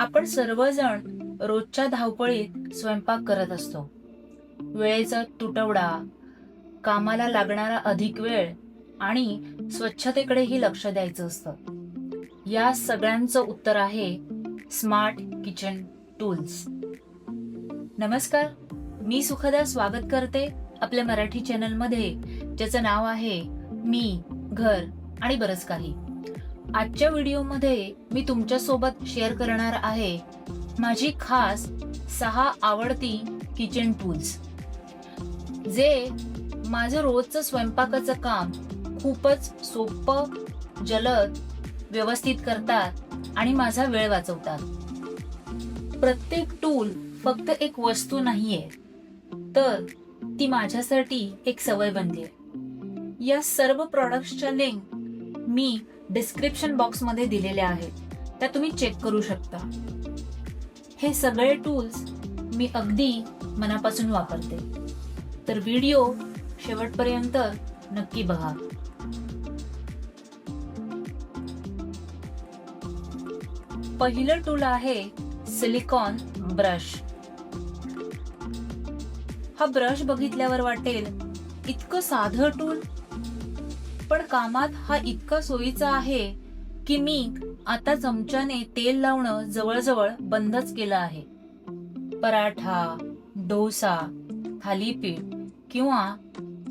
आपण सर्वजण रोजच्या धावपळीत स्वयंपाक करत असतो. वेळेचा तुटवडा कामाला लागणारा अधिक वेळ आणि स्वच्छतेकडेही लक्ष द्यायचं असतं. या सगळ्यांचं उत्तर आहे स्मार्ट किचन टूल्स नमस्कार मी सुखदा स्वागत करते आपल्या मराठी चॅनलमध्ये ज्याचं नाव आहे मी घर आणि बरंच काही. आजच्या व्हिडिओमध्ये मी तुमच्यासोबत शेअर करणार आहे माझी खास सहा आवडती किचन टूल्स जे माझं रोजचं स्वयंपाकाचं काम खूपच सोपं जलद व्यवस्थित करतात आणि माझा वेळ वाचवतात. प्रत्येक टूल फक्त एक वस्तू नाहीये तर ती माझ्यासाठी एक सवय बनली या सर्व प्रॉडक्ट्सच्या लिंक मी डिस्क्रिप्शन बॉक्समध्ये दिलेल्या आहेत. त्या तुम्ही चेक करू शकता. हे सगळे टूल्स मी अगदी मनापासून वापरते. तर व्हिडिओ शेवटपर्यंत नक्की बघा. पहिलं टूल आहे सिलिकॉन ब्रश हा ब्रश बघितल्यावर वाटेल इतकं साधं टूल पण कामात हा इतका सोयीचा आहे की मी आता चमच्याने तेल लावणं जवळजवळ बंदच केलं आहे. पराठा डोसा थालीपीठ किंवा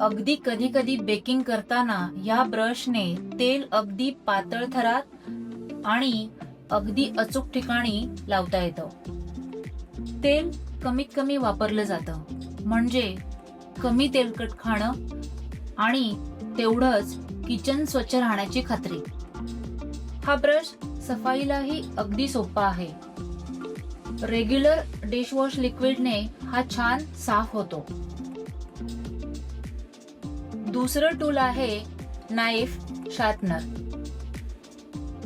अगदी कधी कधी बेकिंग करताना या ब्रशने तेल अगदी पातळ थरात आणि अगदी अचूक ठिकाणी लावता येतं. तेल कमीत कमी वापरलं जातं. म्हणजे कमी तेलकट खाणं आणि तेवढंच किचन स्वच्छ राहण्याची खात्री. हा ब्रश सफाईलाही अगदी सोपा आहे. रेग्युलर डिशवॉश लिक्विडने हा छान साफ होतो. दुसरं टूल आहे नाईफ शार्पनर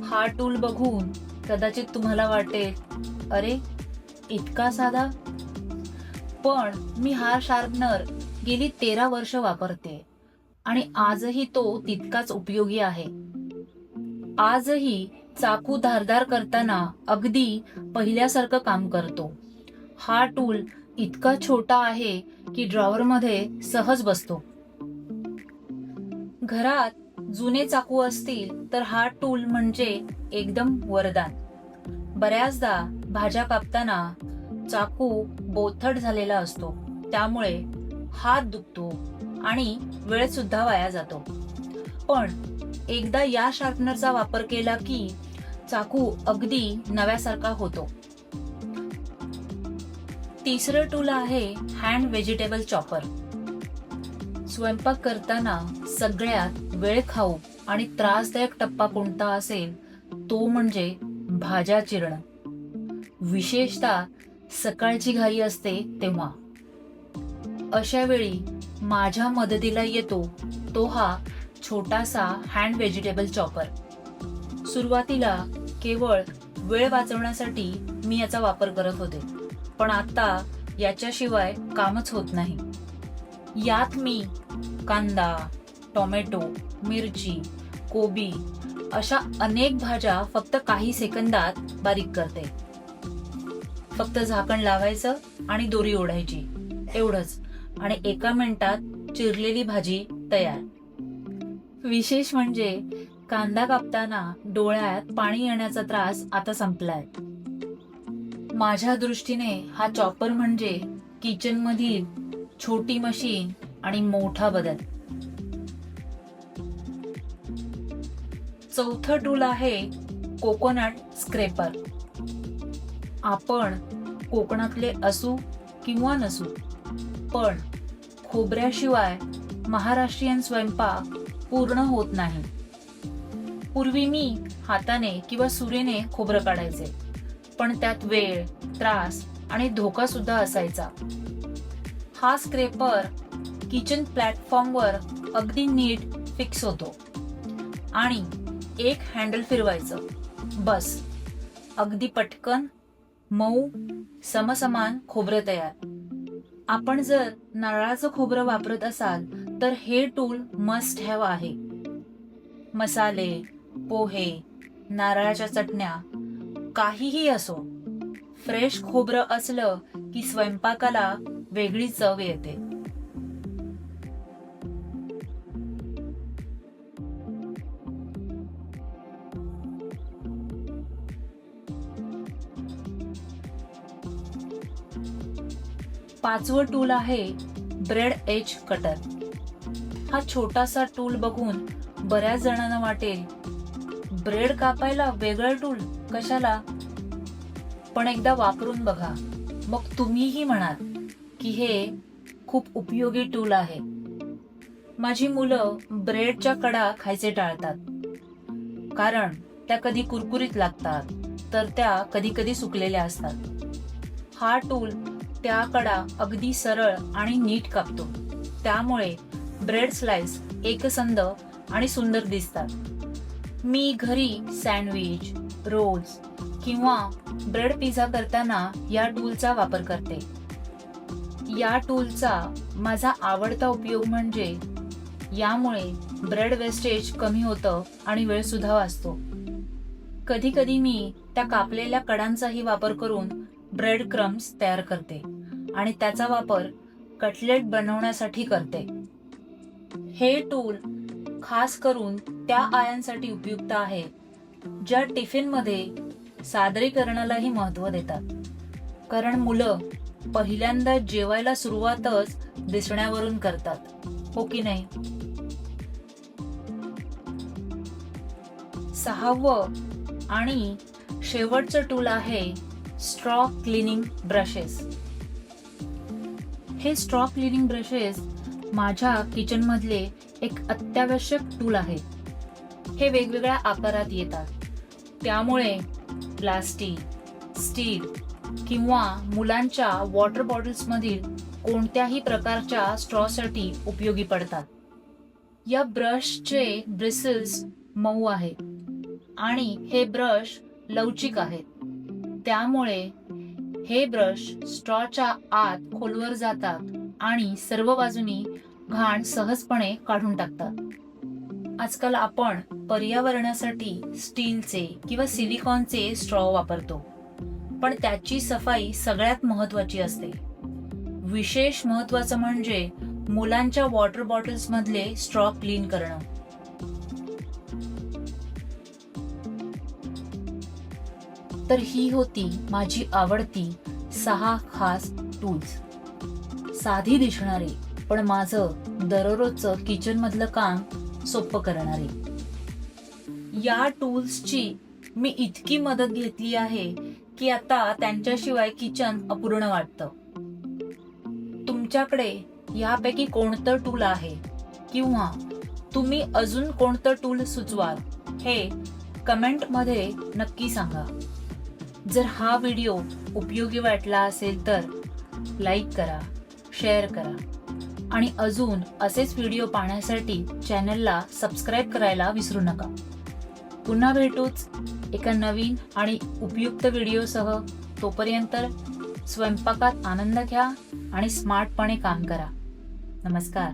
हा टूल बघून कदाचित तुम्हाला वाटेल अरे इतका साधा? पण मी हा शार्पनर गेली तेरा वर्ष वापरते. आणि आजही तो तितकाच उपयोगी आहे. आजही चाकू धारदार करताना अगदी पहिल्यासारखं काम करतो. हा टूल इतका छोटा आहे की ड्रॉवरमध्ये सहज बसतो. घरात जुने चाकू असतील तर हा टूल म्हणजे एकदम वरदान. बऱ्याचदा भाज्या कापताना चाकू बोथट झालेला असतो. त्यामुळे हात दुखतो. आणि वेळ सुद्धा वाया जातो. पण एकदा या शार्पनरचा वापर केला की चाकू अगदी नव्यासारखा होतो. तिसरं टूल आहे हँड व्हेजिटेबल चॉपर स्वयंपाक करताना सगळ्यात वेळ खाऊ आणि त्रासदायक टप्पा कोणता असेल तो म्हणजे भाज्या चिरणं. विशेषतः सकाळची घाई असते तेव्हा. अशा वेळी माझ्या मदतीला येतो तो हा छोटासा हँड व्हेजिटेबल चॉपर सुरुवातीला केवळ वेळ वाचवण्यासाठी मी याचा वापर करत होते पण आता याच्याशिवाय कामच होत नाही. यात मी कांदा टोमॅटो मिरची कोबी अशा अनेक भाज्या फक्त काही सेकंदात बारीक करते. फक्त झाकण लावायचं आणि दोरी ओढायची एवढंच. आणि एका मिनिटात चिरलेली भाजी तयार. विशेष म्हणजे कांदा कापताना डोळ्यात पाणी येण्याचा त्रास आता संपलाय. माझ्या दृष्टीने हा चॉपर म्हणजे किचन मधील छोटी मशीन आणि मोठा बदल. चौथं टूल आहे कोकोनट स्क्रेपर आपण कोकणातले असू किंवा नसू पण खोबऱ्याशिवाय महाराष्ट्रीयन स्वयंपाक पूर्ण होत नाही. पूर्वी मी हाताने किंवा सुरेने खोबरं काढायचे पण त्यात वेळ त्रास आणि धोका सुद्धा असायचा. हा स्क्रेपर किचन प्लॅटफॉर्मवर अगदी नीट फिक्स होतो आणि एक हँडल फिरवायचं. बस. अगदी पटकन मऊ समसमान खोबरं तयार. आपण जर नारळाचं खोबरं वापरत असाल तर हे टूल मस्ट हॅव आहे. मसाले पोहे नारळाच्या चटण्या काहीही असो. फ्रेश खोबरं असलं की स्वयंपाकाला वेगळी चव येते. पाचवं टूल आहे ब्रेड एज कटर. हा छोटासा टूल बघून बऱ्याच जणांना वाटेल ब्रेड कापायला वेगळं टूल कशाला? पण एकदा वापरून बघा. मग तुम्हीही म्हणाल की हे खूप उपयोगी टूल आहे. माझी मुलं ब्रेडच्या कडा खायचे टाळतात. कारण त्या कधी कुरकुरीत लागतात तर त्या कधी कधी सुकलेल्या असतात. हा टूल त्या कडा अगदी सरळ आणि नीट कापतो. त्यामुळे ब्रेड स्लाइस एकसंध आणि सुंदर दिसतात. मी घरी सँडविच रोल्स किंवा ब्रेड पिझ्झा करताना या टूलचा वापर करते. या टूलचा माझा आवडता उपयोग म्हणजे यामुळे ब्रेड वेस्टेज कमी होतं आणि वेळ सुद्धा वाचतो. कधी कधी मी त्या कापलेल्या कडांचाही वापर करून ब्रेड क्रम्स तयार करते आणि त्याचा वापर कटलेट बनवण्यासाठी करते. हे टूल खास करून त्या आयांसाठी उपयुक्त आहे ज्या टिफिनमध्ये सादरीकरणालाही महत्त्व देतात. कारण मुलं पहिल्यांदा जेवायला सुरुवातच दिसण्यावरून करतात हो की नाही? सहावं आणि शेवटचं टूल आहे स्ट्रॉ क्लिनिंग ब्रशेस हे स्ट्रॉ क्लिनिंग ब्रशेस माझ्या किचनमधले एक अत्यावश्यक टूल आहे. हे वेगवेगळ्या आकारात येतात. त्यामुळे प्लास्टिक स्टील किंवा मुलांच्या वॉटर बॉटल्समधील कोणत्याही प्रकारच्या स्ट्रॉसाठी उपयोगी पडतात. या ब्रशचे ब्रिसल्स मऊ आहेत आणि हे ब्रश लवचिक आहेत. त्यामुळे हे ब्रश स्ट्रॉच्या आत खोलवर जातात आणि सर्व बाजूनी घाण सहजपणे काढून टाकतात. आजकाल आपण पर्यावरणासाठी स्टीलचे किंवा सिलिकॉनचे स्ट्रॉ वापरतो पण त्याची सफाई सगळ्यात महत्वाची असते. विशेष महत्वाचं म्हणजे मुलांच्या वॉटर बॉटल्समधले स्ट्रॉ क्लीन करणं. तर ही होती माझी आवडती सहा खास टूल्स साधी दिसणारी पण माझं दररोजचं किचनमधलं काम सोपं करणारे. या टूल्सची मी इतकी मदत घेतली आहे की आता त्यांच्याशिवाय किचन अपूर्ण वाटतं. तुमच्याकडे यापैकी कोणतं टूल आहे? किंवा तुम्ही अजून कोणतं टूल सुचवाल? हे कमेंटमध्ये नक्की सांगा. जर हा व्हिडिओ उपयोगी वाटला असेल तर लाईक करा शेअर करा. आणि अजून असेच व्हिडिओ पाहण्यासाठी चॅनलला सबस्क्राईब करायला विसरू नका. पुन्हा भेटूच एका नवीन आणि उपयुक्त व्हिडिओसह. तोपर्यंत स्वयंपाकात आनंद घ्या आणि स्मार्टपणे काम करा. नमस्कार.